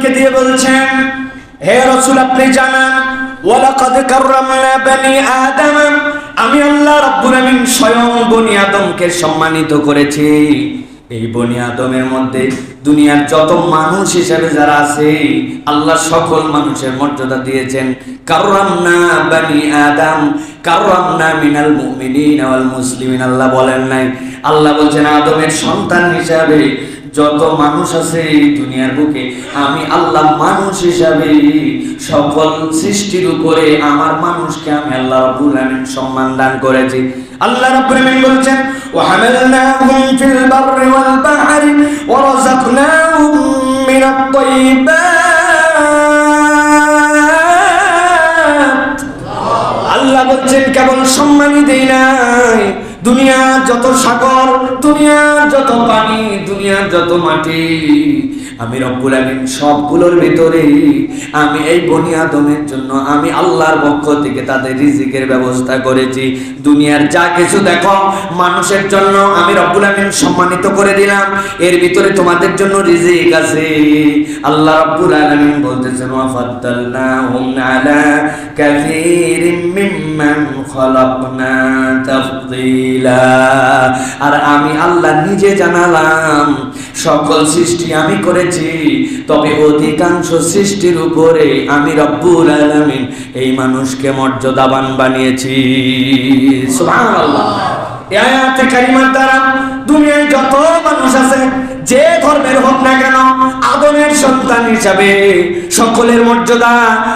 আলামিনকে দিয়ে বলছেন, হে রাসূল, আপনি জানান, ওয়ালাকাদ কাররামনা বনি আদম। আমি আল্লাহ রাব্বুল আমিন স্বয়ং বনি আদমকে সম্মানিত করেছি। এই বনি আদমের মধ্যে দুনিয়ার যত মানুষ হিসেবে যারা আছে, আল্লাহ সকল মানুষের মর্যাদা দিয়েছেন। কাররামনা বনি আদম, কাররামনা মিনাল মুমিনিন ওয়াল মুসলিমিন। আল্লাহ বলেন নাই। আল্লাহ বলছেন, আদমের সন্তান হিসাবে যত মানুষ আছে এই দুনিয়ার বুকে, আমি আল্লাহ মানুষ হিসাবে সকল সৃষ্টির উপরে আমার মানুষকে আমি আল্লাহ রাব্বুল আলামিন সম্মান দান করেছি। আল্লাহ রাব্বুল আলামিন বলছেন ওয়া হামালনাহুম ফিল বাররি ওয়াল বাহরি ওয়া রাযাকনাহুম মিনাত তাইয়্যিবাত আল্লাহ বলছেন, কেবল সম্মানই দেই নাই দুনিয়ার যত সাগর দুনিয়ার যত পানি দুনিয়ার যত মাটি আমি রব্বুল আমিন সবগুলোর ভিতরে আমি এই বনি আদমের জন্য আমি আল্লাহর পক্ষ থেকে তাদের রিজিকের ব্যবস্থা করেছি। দুনিয়ার যা কিছু দেখো, মানুষের জন্য আমি রব্বুল আমিন সম্মানিত করে দিলাম। এর ভিতরে তোমাদের জন্য রিজিক আছে। আল্লাহ রব্বুল আলামিন বলতেছেন আর আমি আল্লাহ নিজে জানালাম সকল সৃষ্টি আমি করেছি, তবে অধিকাংশ সৃষ্টির উপরে আমি রব্বুল আলামিন এই মানুষকে মর্যাদাবান বানিয়েছি। সকলের মর্যাদা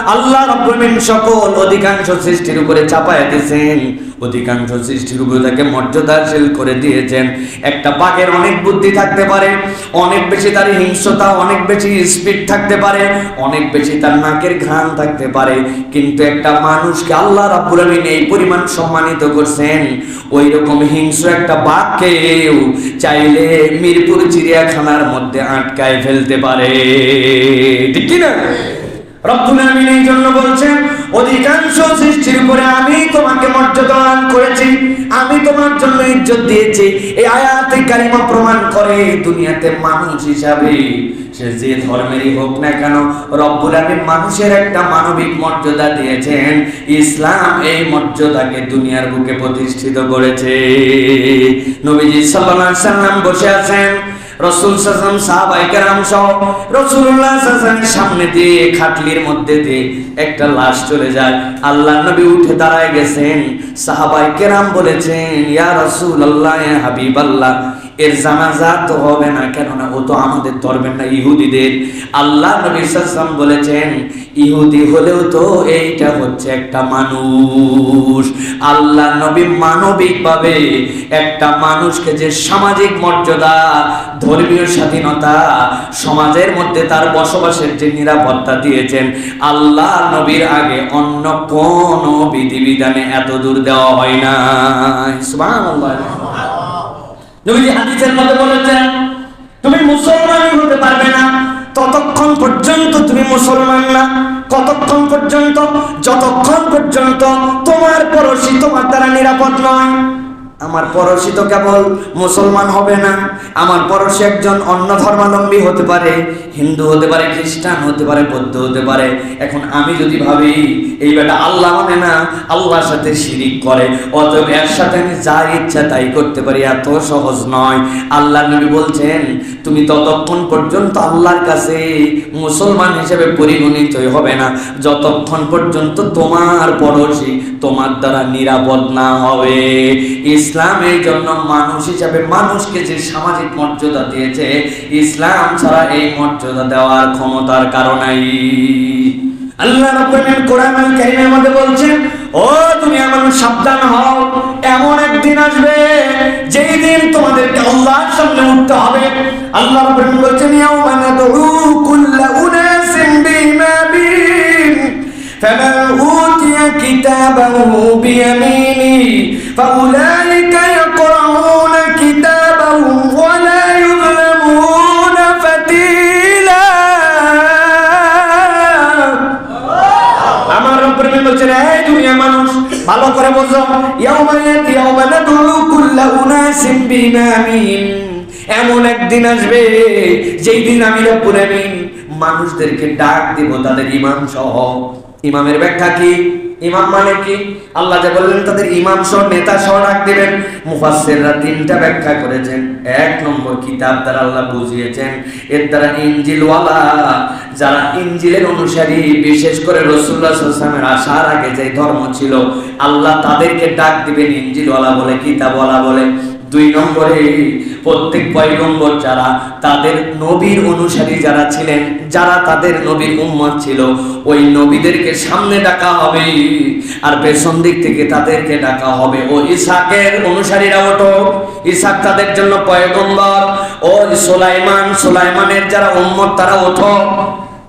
আল্লাহ রব্বুল সকল অধিকাংশ সৃষ্টির উপরে চাপায় দিয়েছেন। অধিকাংশ সৃষ্টির উপরে তাকে মর্যাদাশীল করে দিয়েছেন। একটা বাঘের অনেক বুদ্ধি থাকতে পারে, অনেক বেশি তার হিংসতা অনেক বেশি স্পিড থাকতে পারে, অনেক বেশি তার নাকের ঘ্রাণ থাকতে পারে। কিন্তু একটা মানুষকে আল্লাহ রাব্বুল আলামিন এই পরিমাণ সম্মানিত করছেন। ওই রকম হিংস্র একটা বাঘকেও চাইলে মিরপুর চিড়িয়াখানার মধ্যে আটকায় ফেলতে পারে। ঠিক কি না আলামিন এই জন্য বলছেন, অধিকাংশ সৃষ্টির উপরে আমি তোমাকে মর্যাদা দান করেছি। আমি তোমার জন্য ইজ্জত দিয়েছি। এই আয়াতে প্রমাণ করে দুনিয়াতে মানুষ হিসাবে। সে যে ধর্মেরই হোক না কেন আলামিন মানুষের একটা মানবিক মর্যাদা দিয়েছেন। ইসলাম এই মর্যাদাকে দুনিয়ার বুকে প্রতিষ্ঠিত করেছে। নবীজি সাল্লাল্লাহু আলাইহি সাল্লাম বসে আছেন রসুল সাসাম সাহাবাই কেরাম সহ রসুল্লাহ সাসামের সামনে দিয়ে, খাটলির মধ্যে দিয়ে একটা লাশ চলে যায়। আল্লাহ নবী উঠে দাঁড়ায় গেছেন। সাহাবাই কেরাম বলেছেন, ইয়া রসুল আল্লাহ হাবিব আল্লাহ এর জানাজা তো হবে না, কেননা ও তো আমাদের ধর্মের না, ইহুদিদের। আল্লাহ নবী সাসাম বলেছেন, ইহুদি হলেও তো এইটা হচ্ছে একটা মানুষ। আল্লাহ নবী মানবিক ভাবে একটা মানুষকে যে সামাজিক মর্যাদা, ধর্মীয় স্বাধীনতা, সমাজের মধ্যে তার বসবাসের যে নিরাপত্তা দিয়েছেন, আল্লাহ নবীর আগে অন্য কোন বিধিবিধানে এত দূর দেওয়া হয় না সুবহানাল্লাহ। নবীজি হাদিসের মধ্যে বলেছেন, তুমি মুসলমান হতে পারবে না। ততক্ষণ পর্যন্ত তুমি মুসলমান না। কতক্ষণ পর্যন্ত? যতক্ষণ পর্যন্ত তোমার পরশি তোমার দ্বারা নিরাপদ নয়। আমার পড়োশি তো কেবল মুসলমান হবে না। আমার পড়োশি একজন অন্য ধর্মাবলম্বী হতে পারে, হিন্দু হতে পারে, খ্রিস্টান হতে পারে, বৌদ্ধ হতে পারে। এখন আমি যদি ভাবি, এই বেটা আল্লাহ মানে না, আল্লাহর সাথে শিরিক করে, অতএব এর সাথে আমি যা ইচ্ছা তাই করতে পারি, এত সহজ নয়। আল্লাহ নবী বলছেন, তুমি ততক্ষণ পর্যন্ত আল্লাহর কাছে মুসলমান হিসেবে পরিগণিত হবে না। যতক্ষণ পর্যন্ত তোমার পড়োশি তোমার দ্বারা নিরাপদ না হবে। এই জন্য মানুষ হিসাবে মানুষকে যে সামাজিক মর্যাদা দিয়েছে, ইসলাম ছাড়া এই মর্যাদা দেওয়ার ক্ষমতার কারণেই। আল্লাহ বলছেন, ও মানুষ সাবধান হও, এমন একদিন আসবে যেই দিন তোমাদেরকে হবে। আল্লাহ বলছেন فمن أوتي كتابه بيمينه فأولئك يقرؤون كتابهم ولا يظلمون فتيلا আমার রব্বুল আলামিন বলছেন এই দুনিয়া মানুষ ভালো করে বোঝো ইয়াউমা ইয়াতি ইয়াউমা নাদউ কুল্লা উনাসিন বিইমামিন এমন একদিন আসবে যেই দিন আমি রব্বুল আলামিন মানুষদেরকে ডাক দিব তাদের ইমাম সহ ইমামের ব্যাখ্যা কি? ইমাম মানে কি? আল্লাহ যে বললেন, তাদের ইমাম সহ নেতা সহ ডাক দিবেন। মুফাসসিররা তিনটা ব্যাখ্যা করেছেন। এক নম্বর কিতাব দ্বারা আল্লাহ বুঝিয়েছেন, এর দ্বারা ইনজিলওয়ালা, যারা ইনজিলের অনুসারী, বিশেষ করে রাসূলুল্লাহ সাল্লাল্লাহু আলাইহি আসার আগে যে ধর্ম ছিল, আল্লাহ তাদেরকে ডাক দিবেন ইনজিলওয়ালা বলে, কিতাবওয়ালা বলে। দুই নম্বরে প্রত্যেক পয়গম্বর যারা, তাদের নবীর অনুসারী যারা ছিলেন, যারা তাদের নবীর উম্মত ছিল, ওই নবীদেরকে সামনে ডাকা হবে। আর পেছন দিক থেকে তাদেরকে ডাকা হবে। ও ইসাকের অনুসারীরা ওঠো। ইসাক তাদের জন্য পয়গম্বর। ও সোলাইমান, সোলাইমানের যারা উম্মত, তারা ওঠো।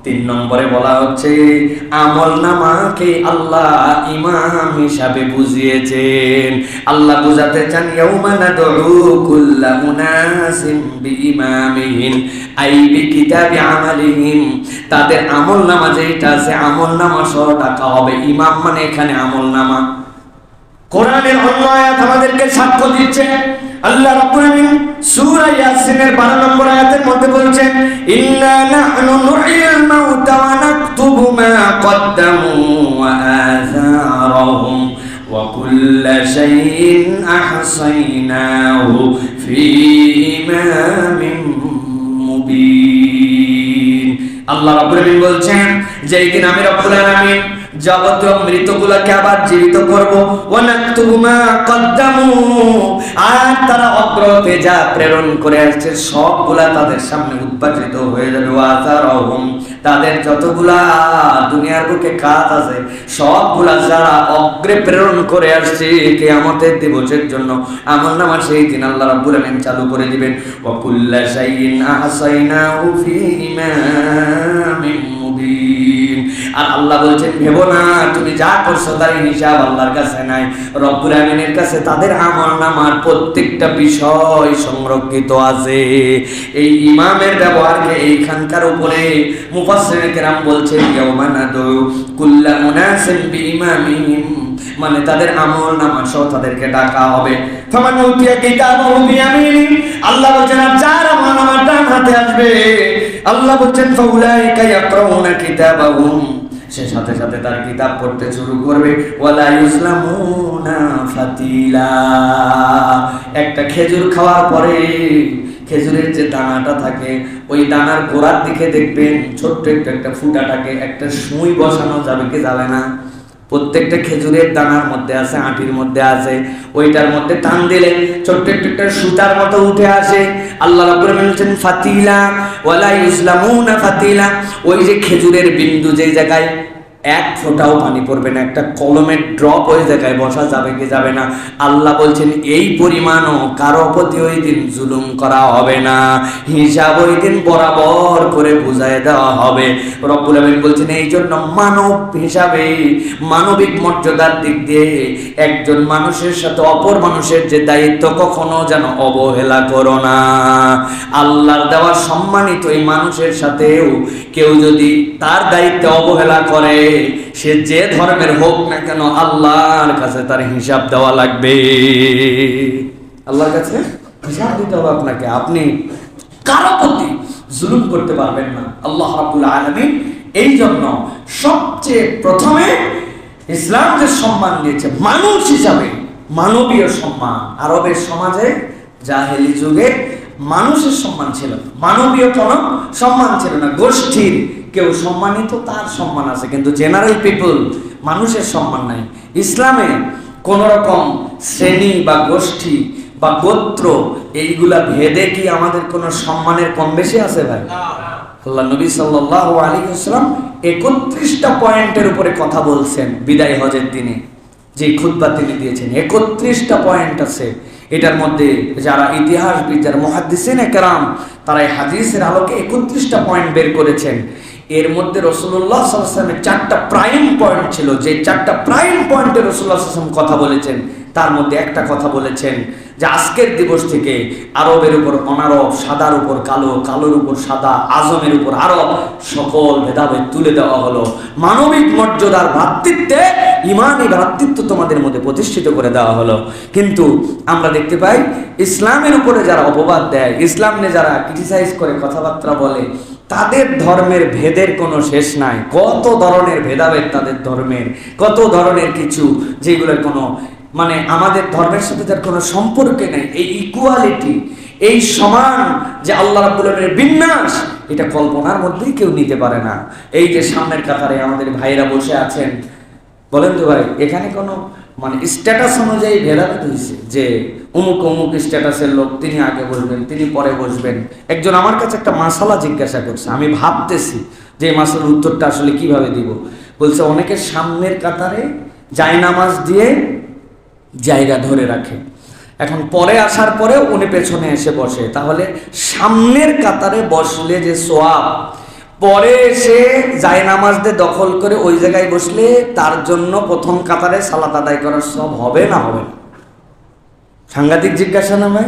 তিন নম্বরে বলা হচ্ছে, আমল নামাকে আল্লাহ ইমাম হিসাবে বুঝিয়েছেন। আল্লাহ বুঝাতে চান কুল্লা মুনাসিম আই আমালিহিম। তাদের আমল নামা যেটা আছে, আমল নামা সহ ডাকা হবে। ইমাম মানে এখানে আমল নামা। কোরআনের অন্য আয়াত আমাদেরকে সাক্ষ্য দিচ্ছে আল্লাহ রাব্বুল আলামিন সূরা ইয়াসিনের 12 নম্বর আয়াতের মধ্যে বলছেন, ইন্না নাহনু নুহয়িল মাউতা ওয়া নাকতুবু মা কদ্দামু ওয়া আথারহুম ওয়া কুল্লা শাইইন আহসাইনাহু ফি ইমামিন মুবিন। আল্লাহ রাব্বুল আলামিন বলছেন যে এই দিন আমি রব্বুল আলামিন যাবতীয় মৃতগুলোকে আবার জীবিত করব। আর তারা অগ্রতে যা প্রেরণ করে আসছে, সবগুলা তাদের সামনে উৎপাদিত হয়ে যাবে। তাদের যতগুলা দুনিয়ার বুকে কাজ আছে, সবগুলা যারা অগ্রে প্রেরণ করে আসছে কিয়ামতের দিবসের জন্য, আমল নামা সেই দিন আল্লাহ চালু করে দিবেন। ওয়া কুল্লা শাইইন মুবিন আর আল্লাহ বলছেন, ভেবো না, তুমি যা করছ তার হিসাব আল্লাহর কাছে নাই। রব্বুল আমিনের কাছে তাদের আমল নামার প্রত্যেকটা বিষয় সংরক্ষিত আছে। এই ইমামের ব্যবহারকে এইখানকার উপরে মুফাসসিরিন কেরাম বলছেন, ইয়াউমা নাদু কুল্লা মুনাসিন বিইমামিহিম মানে তাদের আমল নামা সহ তাদেরকে ডাকা হবে। আল্লাহ ডান হাতে আসবে, আল্লাহ সে সাথে সাথে তার কিতাব পড়তে শুরু করবে। একটা খেজুর খাওয়ার পরে খেজুরের যে দানাটা থাকে, ওই দানার গোড়ার দিকে দেখবেন ছোট্ট একটু একটা ফুটাটাকে, একটা সুই বসানো যাবে কি যাবে না। প্রত্যেকটা খেজুরের দানার মধ্যে আছে, আটির মধ্যে আছে, ওইটার মধ্যে টান দিলে ছোট্ট একটু সুতার মতো উঠে আসে। আল্লাহ বলছেন, ফাতিলা ওয়ালা ইসলামুনা ফাতিলা। ওই যে খেজুরের বিন্দু যেই জায়গায় এক ফোঁটাও পানি পড়বে না, একটা কলমের ড্রপ ওই জায়গায় বসা যাবে কি যাবে না। আল্লাহ বলছেন, এই পরিমাণও কারও প্রতি ওই দিন জুলুম করা হবে না। হিসাব ওই দিন বরাবর করে বুঝাই দেওয়া হবে। রব্বুল আমিন বলছেন, এই জন্য মানব হিসাবে, মানবিক মর্যাদার দিক দিয়ে একজন মানুষের সাথে অপর মানুষের যে দায়িত্ব কখনো যেন অবহেলা করো না। আল্লাহর দেওয়া সম্মানিত এই মানুষের সাথেও কেউ যদি তার দায়িত্বে অবহেলা করে সে যে ধর্মের হোক না কেন আল্লাহর কাছে তার হিসাব দেওয়া লাগবে। আল্লাহর কাছে হিসাব দিতে হবে আপনাকে। আপনি কারও প্রতি জুলুম করতে পারবেন না। আল্লাহ রাব্বুল আলামিন এই জন্য সবচেয়ে প্রথমে ইসলাম যে সম্মান দিয়েছে। মানুষ হিসাবে মানবীয় সম্মান। আরবের সমাজে জাহেলি যুগে মানুষের সম্মান ছিল মানবীয় কোনো সম্মান ছিল না। গোষ্ঠীর কেউ সম্মানিত তার সম্মান আছে। কিন্তু জেনারেল পিপল মানুষের সম্মান নাই। ইসলামে কোন রকম শ্রেণি বা গোষ্ঠী বা গোত্র এইগুলা ভেদে কি আমাদের কোনো সম্মানের কম বেশি আছে ভাই? আল্লাহ নবী সাল্লাল্লাহু আলাইহি ওয়াসাল্লাম 31টা পয়েন্টের উপরে কথা বলছেন বিদায় হজের দিনে যে খুতবা তিনি দিয়েছেন। 31টা পয়েন্ট আছে। এটার মধ্যে যারা ইতিহাসবিদ যারা মুহাদ্দিসিন একরাম তারা এই হাদিসের আলোকে 31টা পয়েন্ট বের করেছেন। এর মধ্যে রসুল্লাহ সাল্লামের চারটা প্রাইম পয়েন্ট ছিল। যে চারটা প্রাইম পয়েন্টে রসুল্লাহ সাল্লাম কথা বলেছেন, তার মধ্যে একটা কথা বলেছেন যে আজকের দিবস থেকে আরবের উপর অনারব, সাদার উপর কালো, কালোর উপর সাদা, আজমের উপর আরব সকল ভেদাভেদ তুলে দেওয়া হলো। মানবিক মর্যাদার ভ্রাতৃত্বে ইমানই ভ্রাতৃত্ব তোমাদের মধ্যে প্রতিষ্ঠিত করে দেওয়া হলো। কিন্তু আমরা দেখতে পাই, ইসলামের উপরে যারা অপবাদ দেয়, ইসলাম নিয়ে যারা ক্রিটিসাইজ করে, কথাবার্তা বলে তাদের ধর্মের ভেদের কোনো শেষ নাই। কত ধরনের ভেদাভেদ তাদের ধর্মের, কত ধরনের কিছু যেগুলোর কোনো মানে আমাদের ধর্মের সাথে তার কোনো সম্পর্কে নেই। এই ইকুয়ালিটি এই সমান যে আল্লাহ আলামিনের বিন্যাস, এটা কল্পনার মধ্যেই কেউ নিতে পারে না। এই যে সামনের কাতারে আমাদের ভাইরা বসে আছেন, বলেন তো ভাই, এখানে কোনো মানে স্ট্যাটাস অনুযায়ী ভেদাভেদ হয়েছে যে অমুক অমুক স্ট্যাটাসের লোক, তিনি আগে বসবেন, তিনি পরে বসবেন। একজন আমার কাছে একটা মাসালা জিজ্ঞাসা করছে। আমি ভাবতেছি যে এই মাসালার উত্তরটা আসলে কীভাবে দিব? বলছে, অনেকের সামনের কাতারে জায়নামাজ দিয়ে জায়গা ধরে রাখে। এখন পরে আসার পরে উনি পেছনে এসে বসে। তাহলে সামনের কাতারে বসলে যে সোয়াব পরে এসে যায় নামাজদের দখল করে ওই জায়গায় বসলে তার জন্য প্রথম কাতারে সালাত আদায় করার সব হবে না হবে না? সাংঘাতিক জিজ্ঞাসা না ভাই?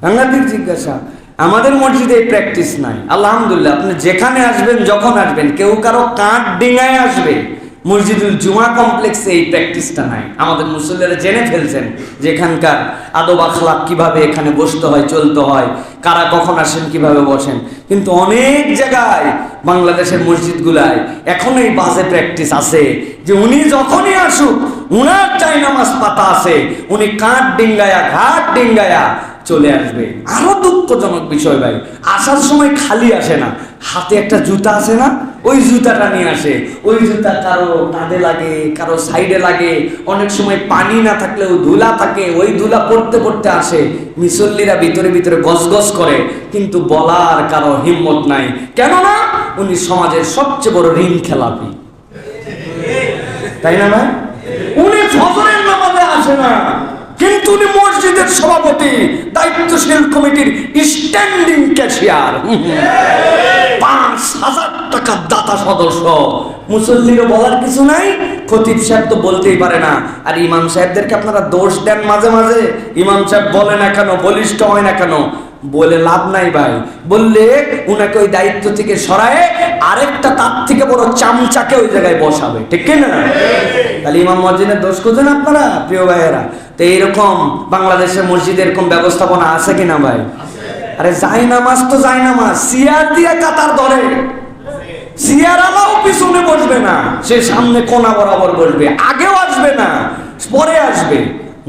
সাংঘাতিক জিজ্ঞাসা। আমাদের মসজিদে এই প্র্যাকটিস নাই। আলহামদুলিল্লাহ, আপনি যেখানে আসবেন, যখন আসবেন, কেউ কারও কাঠ ডিঙায় আসবে। মসজিদুল জুমা কমপ্লেক্সে এই প্র্যাকটিসটা নাই। আমাদের মুসল্লিরা জেনে ফেলছেন যে এখানকার আদব আখলাক কীভাবে এখানে বসতে হয়, চলতে হয়, কারা কখন আসেন, কীভাবে বসেন। কিন্তু অনেক জায়গায় বাংলাদেশের মসজিদগুলায় এখনও এই বাজে প্র্যাকটিস আছে যে উনি যখনই আসুক, উনার চাই নামাজ পাতা আছে, উনি কাঠ ডিঙ্গায়া, ঘাট ডিঙ্গায়া চলে আসবে। আরও দুঃখজনক বিষয় ভাই, আসার সময় খালি আসে না। হাতে একটা জুতা আছে না? ওই জুতাটা নিয়ে আসে। ওই জুতা কারও কাঁধে লাগে, কারও সাইডে লাগে। অনেক সময় পানি না থাকলেও ধুলা থাকে, ওই ধুলা পড়তে পড়তে আসে। মিসল্লিরা ভিতরে ভিতরে গজগজ করে, কিন্তু বলার কারও হিম্মত নাই। কেননা উনি সমাজের সবচেয়ে বড় ঋণ খেলাপি। তাই না ভাই? উনি ফজরের নামাজে আসে না। উনি মসজিদের সভাপতি, দায়িত্বশীল কমিটির স্ট্যান্ডিং ক্যাশিয়ার পাঁচ হাজার টাকার দাতা সদস্য। মুসল্লিরও বলার কিছু নাই, খতিব সাহেব তো বলতেই পারে না। আর ইমাম সাহেবদেরকে আপনারা দোষ দেন মাঝে মাঝে। ইমাম সাহেব বলে না কেন, বলিষ্ঠ হয় না কেন? বলে লাভ নাই ভাই। বললে উনাকে ওই দায়িত্ব থেকে সরায় আরেকটা তার থেকে বড় চামচাকে ওই জায়গায় বসাবে। ঠিক কি না? তাহলে ইমাম মসজিদের দোষ খুঁজেন আপনারা, প্রিয় ভাইয়েরা। তো এইরকম বাংলাদেশের মসজিদে এরকম ব্যবস্থাপনা আছে কিনা ভাই? আরে যাই নামাজ তো যাই নামাজ, সিয়ার দিয়ে কাতার ধরে। সিয়ার পিছনে বসবে না, সে সামনে কোনা বরাবর বসবে, আগেও আসবে না, পরে আসবে।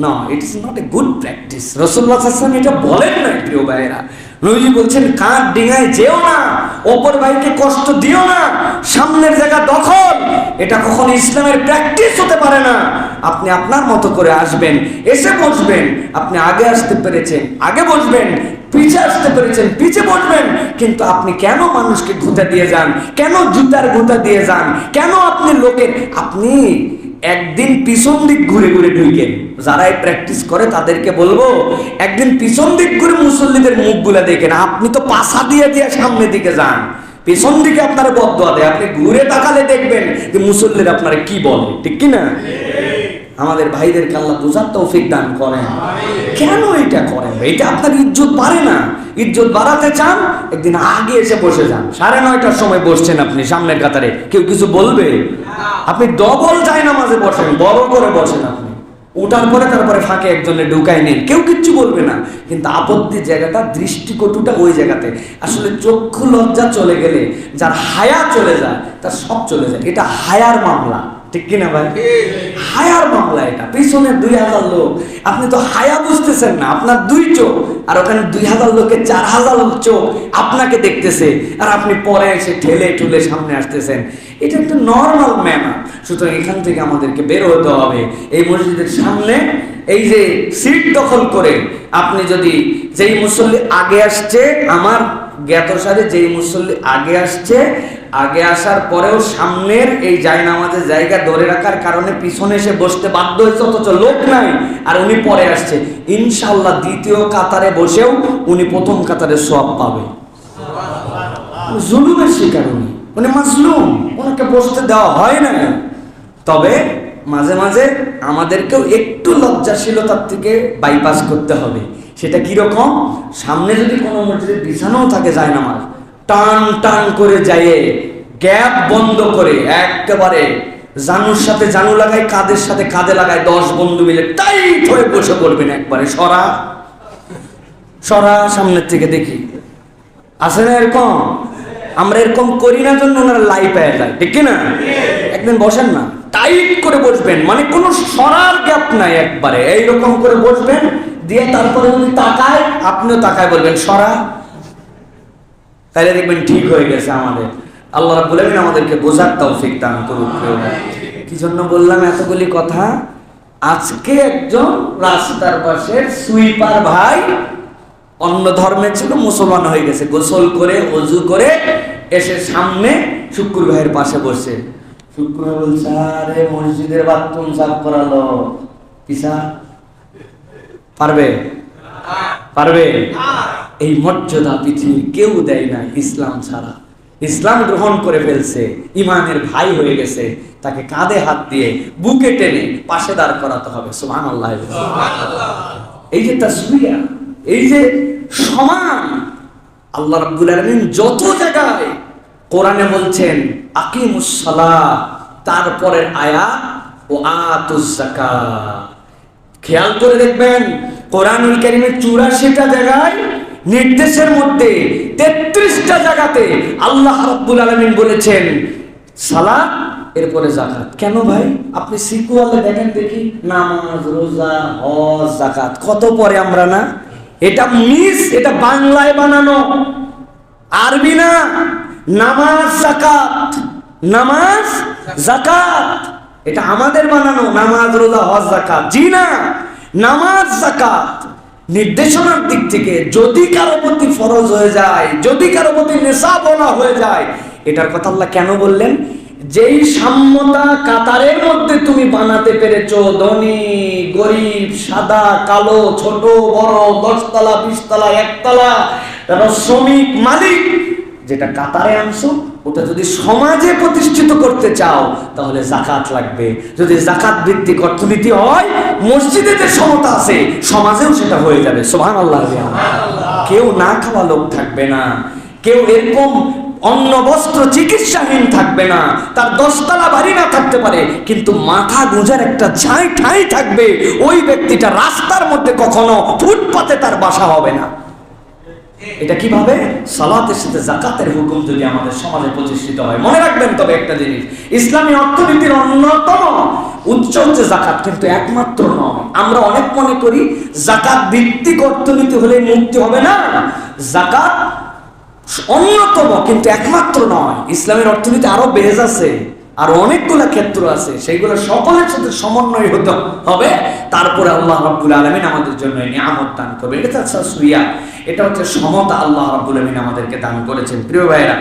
না it is not a good practice Rasulullah Hasan এটা বলেন না প্রিয় ভাইয়েরা। নবীজি বলছেন কাঠ ডিঙায় যেও না, অপর ভাইকে কষ্ট দিও না, সামনের জায়গা দখল। এটা কখনো ইসলামের প্র্যাকটিস হতে পারে না। আপনি আপনার মতো করে আসবেন, এসে বসবেন। আপনি আগে আসতে পেরেছেন, আগে বসবেন, পিছে আসতে পেরেছেন, পিছে বসবেন। কিন্তু আপনি কেন মানুষকে ঘুঁতে দিয়ে যান? কেন জুতার ঘুঁতা দিয়ে যান? কেন আপনি লোকের আপনি একদিন পিছন দিক ঘুরে ঘুরে ঢুকেন। যারা এই প্র্যাকটিস করে, তাদেরকে বলব, একদিন পিছন দিক ঘুরে মুসল্লিদের মুখগুলা দেখেন। আপনি তো পাশা দিয়ে দিয়ে সামনের দিকে যান। পেছন দিকে আপনারা বদয়া দেয়। আপনি ঘুরে তাকালে দেখবেন যে মুসল্লির আপনারা কি বলে। ঠিক কি না? আমাদের ভাইদেরকে আল্লাহ বোঝার তৌফিক দান করেন। কেন এটা করেন এটা আপনার ইজ্জত পারে না। ইজ্জত বাড়াতে চান, একদিন আগে এসে বসে যান। সাড়ে নয়টার সময় বসছেন আপনি সামনের কাতারে। কেউ কিছু বলবে? আপনি ডবল যায় না মাঝে বসেন, বড় করে বসেন আপনি। ওঠার পরে তারপরে ফাঁকে একজনে ঢুকাই নেন। কেউ কিচ্ছু বলবে না। কিন্তু আপত্তির জায়গাটা, দৃষ্টিকটুটা ওই জায়গাতে। আসলে চক্ষু লজ্জা চলে গেলে, যার হায়া চলে যায়, তার সব চলে যায়। এটা হায়ার মামলা। ঠিক কিনা ভাই? হায়ার মামলা এটা, পিছনে দুই হাজার লোক। আপনি তো হায়া বুঝতেছেন না, আপনার দুই চোখ, আর ওখানে দুই হাজার লোকের চার হাজার চোখ আপনাকে দেখতেছে, আর আপনি পরে এসে ঠেলে ঠুলে সামনে আসতেছেন। এটা একটা নর্মাল ম্যানার সুতরাং এখান থেকে আমাদেরকে বের হতে হবে। এই মসজিদের সামনে এই যে সিট দখল করে, আপনি যদি যেই মুসল্লি আগে আসছে, আমার জ্ঞাত সারে যেই মুসল্লি আগে আসছে আগে আসার পরেও সামনের এই জায়নামাজের জায়গা ধরে রাখার কারণে পিছনে এসে বসতে বাধ্য হয়েছে, অথচ লোক নাই। আর উনি পরে আসছে। ইনশাল্লাহ দ্বিতীয় কাতারে বসেও উনি প্রথম কাতারে সব পাবে। জুলুমের শিকার উনি। উনি মাজলুম। ওনাকে বসতে দেওয়া হয় না তবে মাঝে মাঝে আমাদেরকেও একটু লজ্জাশীলতার থেকে বাইপাস করতে হবে। সেটা কীরকম? সামনে যদি কোনো মসজিদে বিছানাও থাকে যায় না আমার টান টান করে যায় গ্যাপ বন্ধ করে একেবারে জানুর সাথে জানু লাগায়, কাদের সাথে কাঁধে লাগায়, দশ বন্ধু মিলে টাইট হয়ে বসে পড়বেন একবারে। সরা। সরা সামনের থেকে দেখি। আছে না এরকম? আমরা এরকম করি না জন্য ওনারা লাই পেয়ে যায়। ঠিক না একদিন বসেন না। টাইট করে বসবেন। মানে কোনো সরার গ্যাপ নাই একবারে। এইরকম করে বসবেন, দিয়ে তারপরে যদি তাকায়, আপনিও তাকায় বলবেন, সরা। তাহলে দেখবেন ঠিক হয়ে গেছে আমাদের। আল্লাহ আলামিন আমাদেরকে বোঝার তৌফিক দান করুক কি জন্য বললাম এতগুলি কথা? আজকে একজন রাস্তার পাশের সুইপার ভাই অন্য ধর্মের ছিল, মুসলমান হয়ে গেছে। গোসল করে, অজু করে এসে সামনে শুক্র ভাইয়ের পাশে বসে। শুক্র ভাই বলছে, আরে, মসজিদের বাথরুম সাফ করালো কিসা পারবে? পারবে? এই মর্যাদা পৃথিবীর কেউ দেয় না ইসলাম ছাড়া। ইসলাম গ্রহণ করে ফেলছে ইমানের ভাই হয়ে গেছে তাকে কাঁধে হাত দিয়ে বুকে টেনে পাশে দাঁড় করাতে হবে সুহান আল্লাহ এই যে তাসবিয়া এই যে সমান আল্লাহ রাব্বুল আলামিন যত জায়গায় কোরআনে বলছেন আকিমুস সালাহ তারপরের আয়াত ও আতুজ যাকাত খেয়াল করে দেখবেন কোরআনুল কারিমের চুরাশিটা জায়গায় নির্দেশের মধ্যে তেত্রিশটা জায়গাতে আল্লাহ রাব্বুল আলামিন বলেছেন, সালাত, এরপরে জাকাত কেন ভাই? আপনি সিকুয়ালে দেখেন দেখি, নামাজ, রোজা, হজ জাকাত কত পরে আমরা না? এটা মিস, এটা বাংলায় বানানো। আরবি না? নামাজ জাকাত নামাজ জাকাত এটা আমাদের বানানো, নামাজ, রোজা, হজ জাকাত জি না, নামাজ জাকাত নির্দেশনার দিক থেকে যদি কারও প্রতি ফরজ হয়ে যায়, যদি কারও প্রতি নেশা বলা হয়ে যায়, এটার কথা আল্লাহ কেন বললেন? যেই সাম্যতা কাতারের মধ্যে তুমি বানাতে পেরেছ, ধনী, গরিব, সাদা, কালো, ছোট, বড়, দশতলা, বিশতলা, একতলা, তারপর শ্রমিক, মালিক, যেটা কাতারে আনছো ওটা যদি সমাজে প্রতিষ্ঠিত করতে চাও, তাহলে জাকাত লাগবে। যদি জাকাত ভিত্তিক অর্থনীতি হয়, মসজিদে যে সমতা আছে, সমাজেও সেটা হয়ে যাবে। সোহান আল্লাহ কেউ না খাওয়া লোক থাকবে না। কেউ এরকম অন্ন, বস্ত্র, চিকিৎসাহীন থাকবে না। তার দশতলা বাড়ি না থাকতে পারে, কিন্তু মাথা গুঁজার একটা ছাই ঠাই থাকবে। ওই ব্যক্তিটা রাস্তার মধ্যে কখনো ফুটপাতে তার বাসা হবে না। এটা কীভাবে? সালাতের সাথে জাকাতের হুকুম যদি আমাদের সমাজে প্রতিষ্ঠিত হয়। মনে রাখবেন তবে একটা জিনিস, ইসলামী অর্থনীতির অন্যতম উচ্চ হচ্ছে জাকাত কিন্তু একমাত্র নয়। আমরা অনেক মনে করি জাকাত ভিত্তিক অর্থনীতি হলে মুক্তি হবে না। জাকাত অন্যতম, কিন্তু একমাত্র নয়। ইসলামের অর্থনীতি আরও বেজ আছে। আর অনেকগুলো ক্ষেত্র আছে, সেইগুলো সকলের সাথে সমন্বয় হতে হবে। তারপরে আল্লাহ রাব্বুল আলামিন আমাদের জন্য নিয়ামত দান করবে। এটা হচ্ছে সুইয়া এটা হচ্ছে সমতা আল্লাহ রাব্বুল আলামিন আমাদেরকে দান করেছেন। প্রিয় ভাইরা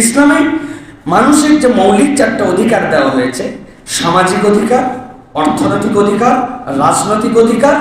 ইসলামে মানুষের যে মৌলিক চারটা অধিকার দেওয়া হয়েছে, সামাজিক অধিকার, অর্থনৈতিক অধিকার, রাজনৈতিক অধিকার,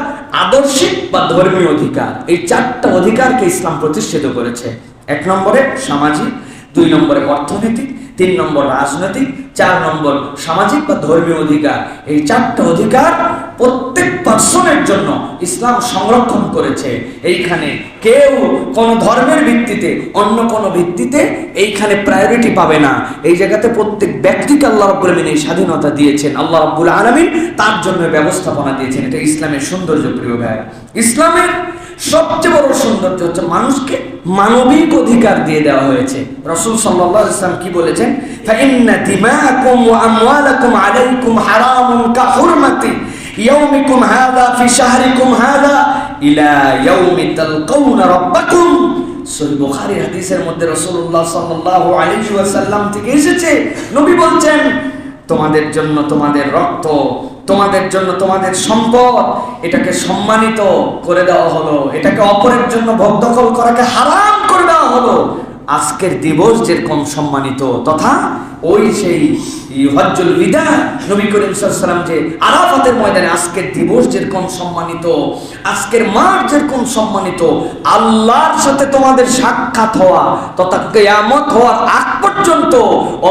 আদর্শিক বা ধর্মীয় অধিকার, এই চারটা অধিকারকে ইসলাম প্রতিষ্ঠিত করেছে। এক নম্বরে সামাজিক, দুই নম্বরে অর্থনৈতিক তিন নম্বর রাজনৈতিক, চার নম্বর সামাজিক বা ধর্মীয় অধিকার। এই চারটা অধিকার প্রত্যেক পার্সনের জন্য ইসলাম সংরক্ষণ করেছে। এইখানে কেউ কোন ধর্মের ভিত্তিতে, অন্য কোন ভিত্তিতে এইখানে প্রায়োরিটি পাবে না। এই জায়গাতে প্রত্যেক ব্যক্তিকে আল্লাহ রাব্বুল আলামিন এই স্বাধীনতা দিয়েছেন। আল্লাহ রাব্বুল আলামিন তার জন্য ব্যবস্থাপনা দিয়েছেন। এটা ইসলামের সৌন্দর্য, প্রিয় ভাই ইসলামের সবচেয়ে বড় সৌন্দর্য হচ্ছে মানুষকে মানবিক অধিকার দিয়ে দেওয়া হয়েছে। রসুল সাল্লাল্লাহু আলাইহি ওয়াসাল্লাম কি বলেছেন? ইয়াউমিকুম হাযা ফি শাহরিকুম হাযা ইলা ইয়াউমি তালকাউনা রাব্বাকুম। সহি বুখারীর হাদিসের মধ্যে রাসূলুল্লাহ সাল্লাল্লাহু আলাইহি ওয়াসাল্লাম থেকে এসেছে। নবী বলছেন, তোমাদের জন্য তোমাদের রক্ত তোমাদের জন্য তোমাদের সম্পদ এটাকে সম্মানিত করে দেওয়া হলো, এটাকে অপরের জন্য ভক্তকল করাকে হারাম করে দেওয়া হলো। আজকের দিবস যেরকম সম্মানিত তথা ওই সেই হজ্জুল বিদা নবী করিম সাল্লাম যে আরাফাতের ময়দানে আজকের দিবস যেরকম সম্মানিত আজকের মাঠ যেরকম সম্মানিত আল্লাহর সাথে তোমাদের সাক্ষাৎ হওয়া তথা কেয়ামত হওয়ার আগ পর্যন্ত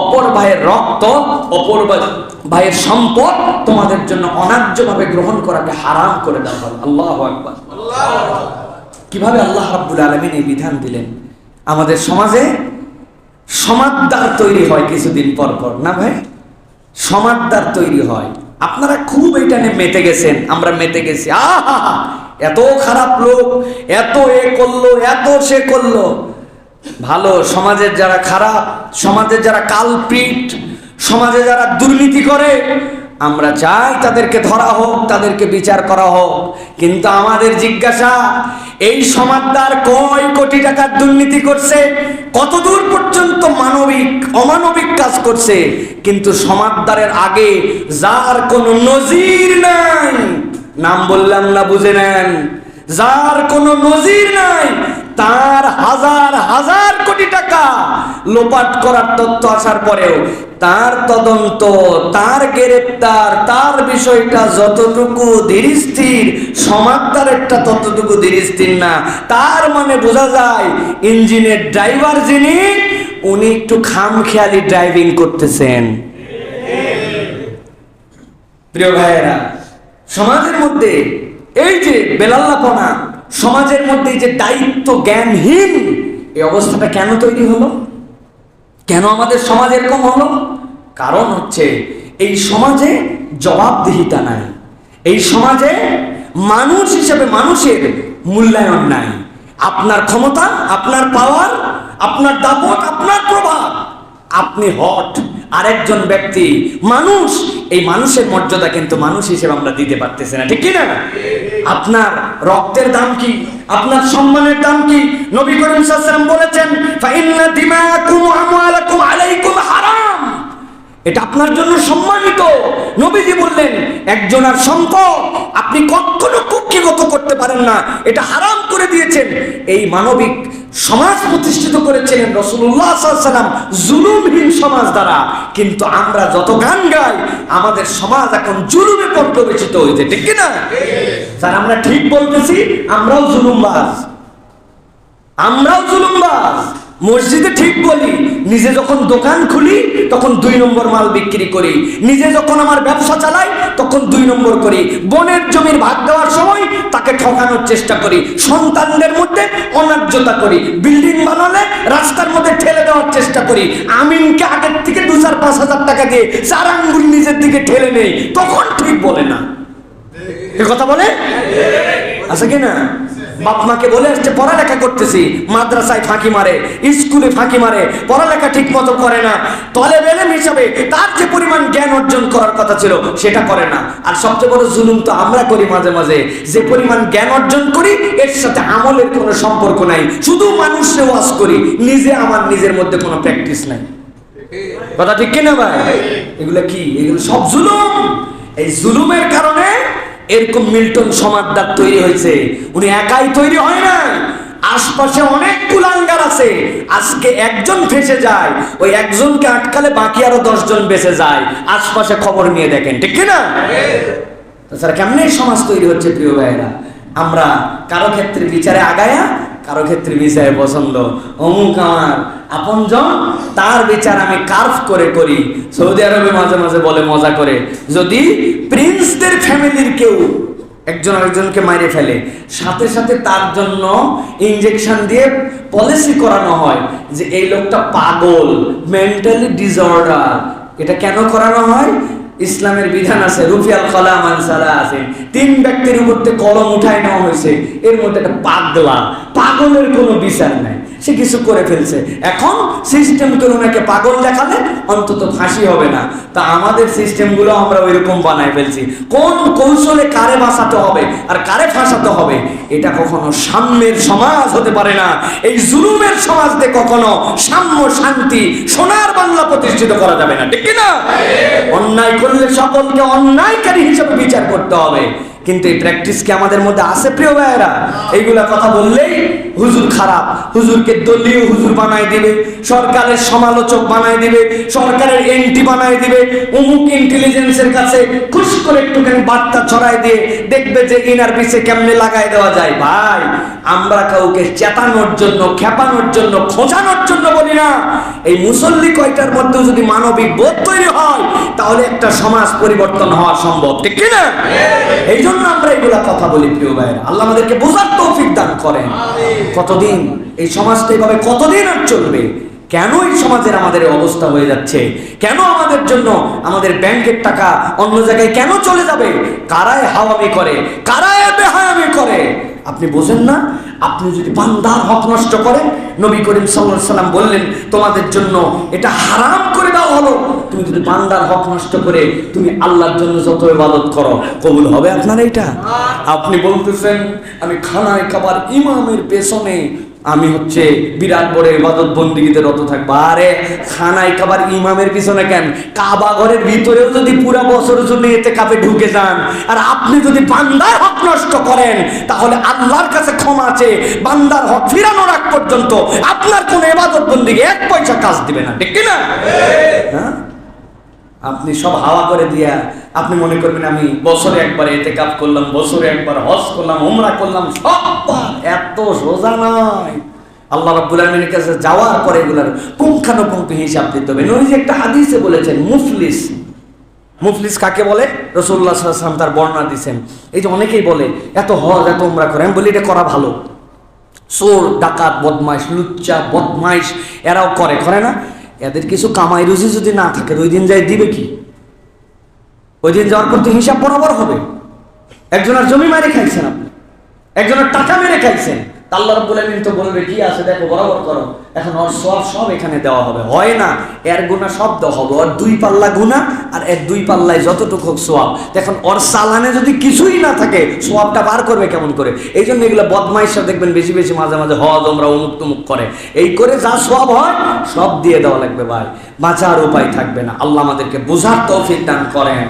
অপর ভাইয়ের রক্ত অপর ভাইয়ের সম্পদ তোমাদের জন্য অন্যায্যভাবে গ্রহণ করাকে হারাম করে দেওয়া আল্লাহ আকবার। কীভাবে আল্লাহ রাব্বুল আলমিন এই বিধান দিলেন? আমাদের সমাজে সমাজদার তৈরি হয় কিছুদিন পর পর, না ভাই? সমাজদার তৈরি হয়। আপনারা খুব এটা নিয়ে মেতে গেছেন, আমরা মেতে গেছি। আহা! এত খারাপ লোক, এত এ করল, এত সে করল। ভালো, সমাজের যারা খারাপ, সমাজের যারা কালপ্রিট, সমাজে যারা দুর্নীতি করে, আমরা চাই তাদেরকে ধরা হোক, তাদেরকে বিচার করা হোক। কিন্তু আমাদের জিজ্ঞাসা এই সমাজদার কয় কোটি টাকার দুর্নীতি করছে? কতদূর পর্যন্ত মানবিক, অমানবিক কাজ করছে? কিন্তু সমাজদারের আগে যার কোনো নজির নাই, নাম বললাম না বুঝে নেন, যার কোনো নজির নাই তার হাজার হাজার কোটি টাকা লোপাট করার তথ্য আসার পরেও তার তদন্ত, তার গ্রেপ্তার, তার বিষয়টা যতটুকু ধীরস্থির সমাজদার একটা ততটুকু ধীরস্থির না, তার মানে বোঝা যায় ইঞ্জিনের ড্রাইভার যিনি, উনি একটু খামখেয়ালি ড্রাইভিং করতেছেন। প্রিয় ভাইয়েরা, সমাজের মধ্যে এই যে বেলাল্লাপনা সমাজের মধ্যে যে দায়িত্ব জ্ঞানহীন, এই অবস্থাটা কেন তৈরি হলো? কেন আমাদের সমাজ এরকম হলো? কারণ হচ্ছে এই সমাজে জবাবদিহিতা নাই। এই সমাজে মানুষ হিসেবে মানুষের মূল্যায়ন নাই। আপনার ক্ষমতা, আপনার পাওয়ার আপনার দাপট, আপনার প্রভাব, আপনি হট। আরেকজন ব্যক্তি মানুষ, এই মানুষের মর্যাদা কিন্তু মানুষ হিসেবে আমরা দিতে পারতেছি না, ঠিক কি না আপনার রক্তের দাম কি? আপনার সম্মানের দাম কি? নবী করিম আলাইহি বলেছেন, ফাইন্না দিমাকুম ওয়া আমওয়ালাকুম আলাইকুম হারাম। এটা আপনার জন্য সম্মানিত। নবীজি বললেন একজনের সম্পদ আপনি কখনো কুক্ষিগত করতে পারেন না। এটা হারাম করে দিয়েছেন। এই মানবিক সমাজ প্রতিষ্ঠিত করেছিলেন রসুল্লাহ সাল্লাম জুলুমহীন সমাজ দ্বারা। কিন্তু আমরা যত গান গাই, আমাদের সমাজ এখন জুলুমে পর্যবেসিত হয়েছে, ঠিক কিনা? স্যার, আমরা ঠিক বলতেছি, আমরাও জুলুমবাজ। আমরাও জুলুমবাজ। মসজিদে ঠিক বলি, নিজে যখন দোকান খুলি, তখন দুই নম্বর মাল বিক্রি করি। নিজে যখন আমার ব্যবসা চালাই, তখন দুই নম্বর করি। বনের জমির ভাগ দেওয়ার সময় তাকে ঠকানোর চেষ্টা করি। সন্তানদের মধ্যে অনার্যতা করি। বিল্ডিং বানালে রাস্তার মধ্যে ঠেলে দেওয়ার চেষ্টা করি। আমিনকে আগের থেকে দু চার পাঁচ হাজার টাকা দিয়ে চার আঙ্গুল নিজের দিকে ঠেলে নেই। তখন ঠিক বলে না। এ কথা বলে? আছে কি না? বাপ বলে আসছে, পড়ালেখা করতেছি। মাদ্রাসায় ফাঁকি মারে, স্কুলে ফাঁকি মারে, পড়ালেখা ঠিক মতো করে না। তলে বেলেম হিসাবে তার যে পরিমাণ জ্ঞান অর্জন করার কথা ছিল, সেটা করে না। আর সবচেয়ে বড় জুলুম তো আমরা করি মাঝে মাঝে। যে পরিমাণ জ্ঞান অর্জন করি, এর সাথে আমলের কোনো সম্পর্ক নাই। শুধু মানুষে ওয়াজ করি, নিজে আমার নিজের মধ্যে কোনো প্র্যাকটিস নাই। কথা ঠিক কিনা ভাই? এগুলো কি? এগুলো সব জুলুম। এই জুলুমের কারণে এরকম মিল্টন সমাজদার তৈরি হয়েছে। উনি একাই তৈরি হয় না আশপাশে অনেক কুলাঙ্গার আছে। আজকে একজন ফেসে যায়। ওই একজনকে আটকালে বাকি আরও দশজন বেঁচে যায়। আশপাশে খবর নিয়ে দেখেন, ঠিক না? তাছাড়া কেমন সমাজ তৈরি হচ্ছে প্রিয় ভাইয়েরা? আমরা কারও ক্ষেত্রে বিচারে আগায়া কারও ক্ষেত্রে বিচারে পছন্দ? অমুক আমার। আপনজন তার বিচার আমি কার্ভ করে করি। সৌদি আরবে মাঝে মাঝে বলে মজা করে, যদি প্রিন্সদের ফ্যামিলির কেউ একজন আরেকজনকে মাইরে ফেলে, সাথে সাথে তার জন্য ইনজেকশন দিয়ে পলিসি করানো হয় যে এই লোকটা পাগল মেন্টালি ডিসঅর্ডার এটা কেন করানো হয়? ইসলামের বিধান আছে, রুফিয়াল কলাম আনসারা আছে তিন ব্যক্তির উপর কলম উঠায় নেওয়া হয়েছে। এর মধ্যে একটা পাগলা। পাগলের কোনো বিচার নাই। সে কিছু করে ফেলছে। এখন সিস্টেম করে ওনাকে পাগল দেখালে অন্তত ফাঁসি হবে না। তা আমাদের সিস্টেমগুলো আমরা ওইরকম বানাই ফেলছি। কোন কৌশলে কারে বাঁচাতে হবে আর কারে ফাঁসাতে হবে, এটা কখনো সাম্যের সমাজ হতে পারে না। এই জুলুমের সমাজ কখনো সাম্য শান্তি, সোনার বাংলা প্রতিষ্ঠিত করা যাবে না। ঠিক না অন্যায় করলে সকলকে অন্যায়কারী হিসেবে বিচার করতে হবে। কিন্তু এই প্র্যাকটিস কি আমাদের মধ্যে আছে, প্রিয় ভাইয়েরা? এইগুলা কথা বললেই হুজুর খারাপ হুজুরকে দলীয় হুজুর বানায় দিবে সরকারের সমালোচক বানায় দিবে সরকারের এন্টি বানায় দিবে অমুক ইন্টেলিজেন্সের কাছে খুশ করে একটুখানি বার্তা ছড়ায় দিয়ে দেখবে যে ইনার পিছে কেমনে লাগাই দেওয়া যায়। ভাই আমরা কাউকে চেতানোর জন্য খেপানোর জন্য খোঁজানোর জন্য বলি না। এই মুসল্লি কয়টার মধ্যে যদি মানবিক বোধ তৈরি হয় তাহলে একটা সমাজ পরিবর্তন হওয়া সম্ভব ঠিক কি না? এই জন্য আমরা এগুলা কথা বলি প্রিয় ভাইয়ের। আল্লাহ আমাদেরকে বোঝার তৌফিক দান করেন। কতদিন? এই সমাজটা এভাবে কতদিন আর চলবে? কেন এই সমাজের আমাদের অবস্থা হয়ে যাচ্ছে? কেন আমাদের জন্য আমাদের ব্যাংকের টাকা অন্য জায়গায় কেন চলে যাবে? কারায় হাওয়ামি করে, কারায় বেহায়ামি করে। আপনি বোঝেন না? আপনি যদি বান্দার হক নষ্ট করেন নবী করিম সাল্লাহ সাল্লাম বললেন তোমাদের জন্য এটা হারাম করে দেওয়া হলো। তুমি যদি বান্দার হক নষ্ট করে তুমি আল্লাহর জন্য যত ইবাদত করো কবুল হবে আপনার এটা আপনি বলতেছেন আমি খানায় খাবার ইমামের পেছনে আমি হচ্ছে বিরাট বড় ইবাদত বন্দিগিতে রত থাকব। আরে খানায় খাবার ইমামের পিছনে কেন? কাবা ঘরের ভিতরেও যদি পুরো বছরের জন্য এতে কাপে ঢুকে যান আর আপনি যদি বান্দার হক নষ্ট করেন তাহলে আল্লাহর কাছে ক্ষমা আছে বান্দার হক ফিরানোর আগ পর্যন্ত আপনার কোন ইবাদত বন্দিকে এক পয়সা কাজ দিবে না। ঠিক কি না হ্যাঁ? আপনি সব হাওয়া করে দিয়া আপনি মনে করবেন আমি বছরে একবার এতে কাপ করলাম, বছরে একবার হজ করলাম, উমরা করলাম সববার এত সোজা নয়। আল্লাহ রাব্বুল আলামিনের কাছে যাওয়ার পরে এগুলার পুঙ্খানুপুঙ্খ হিসাব দিতে হবে। নবীজি একটা হাদিসে বলেছেন, মুফলিস। মুফলিস কাকে বলে? রসুল্লাহ সাল্লাম তার বর্ণনা দিছেন। এই যে অনেকেই বলে, এত হজ, এত উমরা করে। আমি বলি, এটা করা ভালো। চোর, ডাকাত, বদমাইশ, লুচ্চা, বদমাইশ, এরাও করে করে না? এদের কিছু কামাই রুজি যদি না থাকে ওই দিন যাই দিবে কি? ওই দিন যাওয়ার পর তো হিসাব বরাবর হবে। একজনের জমি মারে খাইছেন আপনি, একজনের টাকা মেরে খাইছেন। তো সোয়াব। দেখুন, ওর সালানে যদি কিছুই না থাকে, সোয়াবটা বার করবে কেমন করে? এই জন্য এগুলো বদমাইশা দেখবেন বেশি বেশি মাঝে মাঝে হজ আমরা অমুক তুমুক করে। এই করে যা সব হয়, সব দিয়ে দেওয়া লাগবে ভাই। বাঁচার উপায় থাকবে না। আল্লাহ আমাদেরকে বোঝার তৌফিক দান করেন।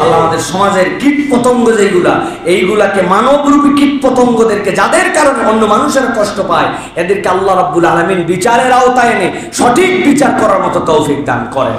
আল্লাহ আমাদের সমাজের কীট পতঙ্গ যেগুলা, এইগুলাকে মানবরূপী কীট পতঙ্গদেরকে যাদের কারণে অন্য মানুষের কষ্ট পায়, এদেরকে আল্লাহ রাব্বুল আলামিন বিচারের আওতায় এনে সঠিক বিচার করার মতো তৌফিক দান করেন।